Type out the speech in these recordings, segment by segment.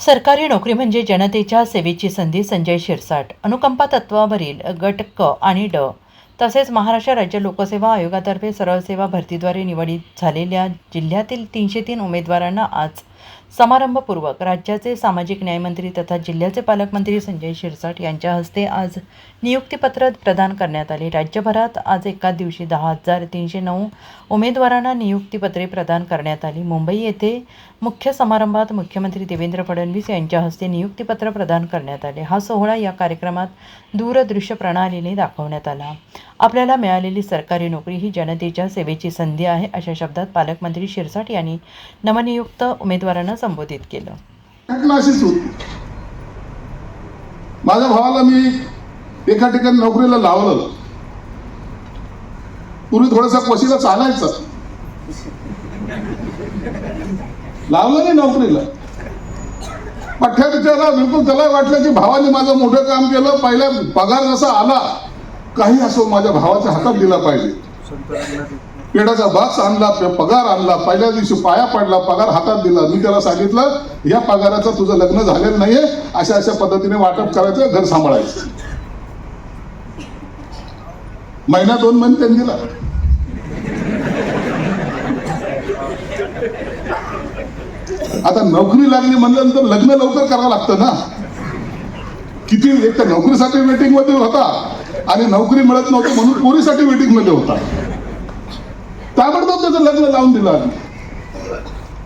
सरकारी नोकरी म्हणजे जनतेच्या सेवेची संधी संजय शिरसाट. अनुकंपा तत्वावरील गट क आणि ड. तसेच महाराष्ट्र राज्य लोकसेवा आयोगातर्फे सरळ सेवा भरतीद्वारे निवडीत झालेल्या जिल्ह्यातील तीनशे तीन उमेदवारांना आज समारंभपूर्वक राज्याचे सामाजिक न्यायमंत्री तथा जिल्ह्याचे पालकमंत्री संजय शिरसाट यांच्या हस्ते आज नियुक्तीपत्र प्रदान करण्यात आले. राज्यभरात आज एका दिवशी दहा हजार तीनशे नऊ उमेदवारांना नियुक्तीपत्रे प्रदान करण्यात आली. मुंबई येथे मुख्य समारंभात मुख्यमंत्री देवेंद्र फडणवीस यांच्या हस्ते नियुक्तीपत्र प्रदान करण्यात आले. हा सोहळा या कार्यक्रमात दूरदृश्य प्रणालीने दाखवण्यात आला. आपल्याला मिळालेली सरकारी नोकरी ही जनतेच्या सेवेची संधी आहे अशा शब्दात पालकमंत्री शिरसाट यांनी नवनियुक्त उमेदवारांना संबोधित केलं. क्लासेस अशीच होती. माझ्या भावाला मी एका ठिकाणी नोकरीला लावलं पूर्वी थोडासा कोशीला चालायचा. लावलं नाही नोकरीला. पठ्या बिचारा बिलकुल त्याला वाटलं की भावाने माझं मोठं काम केलं पहिल्या पगार जसा आला काही असो माझ्या भावाच्या हातात दिला पाहिजे. पेडाचा बाक्स आणला पगार आणला पहिल्या दिवशी पाया पडला पगार हातात दिला. मी त्याला सांगितलं या पगाराचं तुझं लग्न झालेलं नाहीये. अशा अशा पद्धतीने वाटप करायचं घर सांभाळायचं. महिना दोन महिने त्यांनी दिला. आता नोकरी लागली म्हणल्यानंतर लग्न लवकर करावं लागतं ना. किती एक तर नोकरीसाठी वेटिंगमध्ये होता आणि नोकरी मिळत नव्हती म्हणून पोरीसाठी वेटिंगमध्ये होता. ताबडतोब त्याचं लग्न लावून दिलं आम्ही.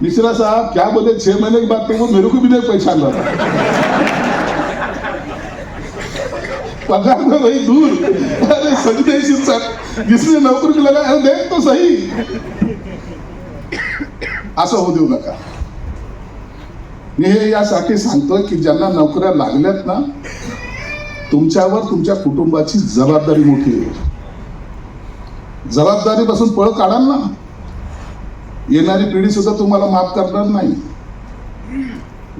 मिश्रा साहब क्या बोले छह महीने के बाद तो वो मेरे को भी नहीं पहचान रहा पगार में वही दूर. अरे संजय शिरसाट जिसने नौकरी लगा अरे देख तो सही. असं होऊ देऊ नका. मी हे यासाठी सांगतोय की ज्यांना नोकऱ्या लागल्यात ना तुमच्यावर तुमच्या कुटुंबाची जबाबदारी मोठी आहे. जबाबदारीपासून पळ काढाल ना. येणारी पिढी सुद्धा तुम्हाला माफ करणार नाही.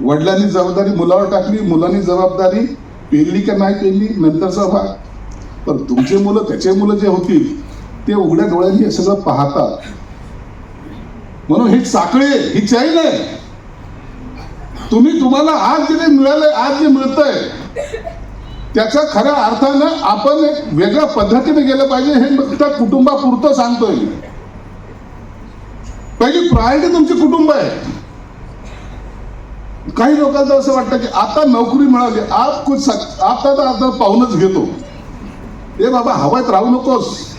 वडिलांनी जबाबदारी मुलावर टाकली मुलांनी जबाबदारी पेरली का नाही पेरली नंतरचा भाग पण तुमचे मुलं त्याचे मुलं जे होतील ते उघड्या डोळ्यांनी हे सगळं पाहतात. म्हणून ही साखळी आहे, ही चैन आहे. तुम्ही तुम्हाला आज जे मिळालंय आज जे मिळतंय त्याचा खऱ्या अर्थानं आपण एक वेगळ्या पद्धतीने गेलं पाहिजे हे फक्त कुटुंबापुरतं सांगतोय. पहिली प्रायोरिटी तुमची कुटुंब आहे. काही लोकांचं असं वाटतं की आता नोकरी मिळाली आप कुछ सक- आता तर आता पाहूनच घेतो. ए बाबा हवायत राहू नकोस.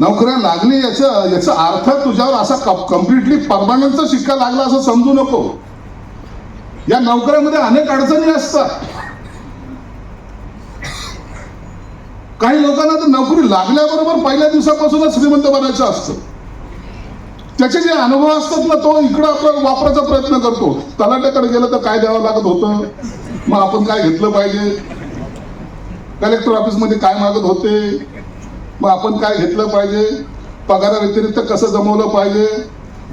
नोकऱ्या लागली याचा याचा अर्थ तुझ्यावर असा कम्प्लिटली परमानंटचा शिक्का लागला असं समजू नको. या नोकऱ्यामध्ये अनेक अडचणी असतात. काही लोकांना तर नोकरी लागल्याबरोबर पहिल्या दिवसापासूनच श्रीमंत बनायचं असतं. त्याचे जे अनुभव असतात ना तो इकडं आपण वापरायचा प्रयत्न करतो. तलाट्याकडे गेलं तर काय द्यावं लागत होतं? मग आपण काय घेतलं पाहिजे? कलेक्टर ऑफिसमध्ये काय मागत होते? मग आपण काय घेतलं पाहिजे? पगारा व्यतिरिक्त कसं जमवलं पाहिजे?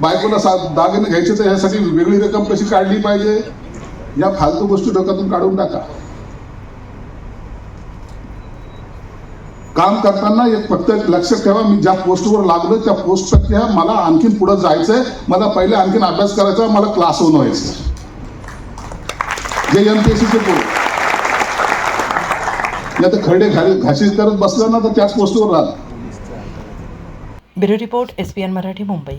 बायकोला सा दागिने घ्यायचे तर ह्यासाठी वेगळी रक्कम कशी काढली पाहिजे? या फालतू गोष्टी डोक्यातून काढून टाका. काम करताना एक फक्त एक लक्षात ठेवा मी ज्या पोस्टवर लागलो त्या पोस्टपेक्षा मला आणखीन पुढे जायचंय. मला पहिले आणखीन अभ्यास करायचा मला क्लास होऊन व्हायचं. जे एमपीएससीचे पोस्ट नाही तर खरडे घाल घाशी करत बसला ना तर त्याच पोस्टवर राहत. Bureau report S P N Marathi Mumbai.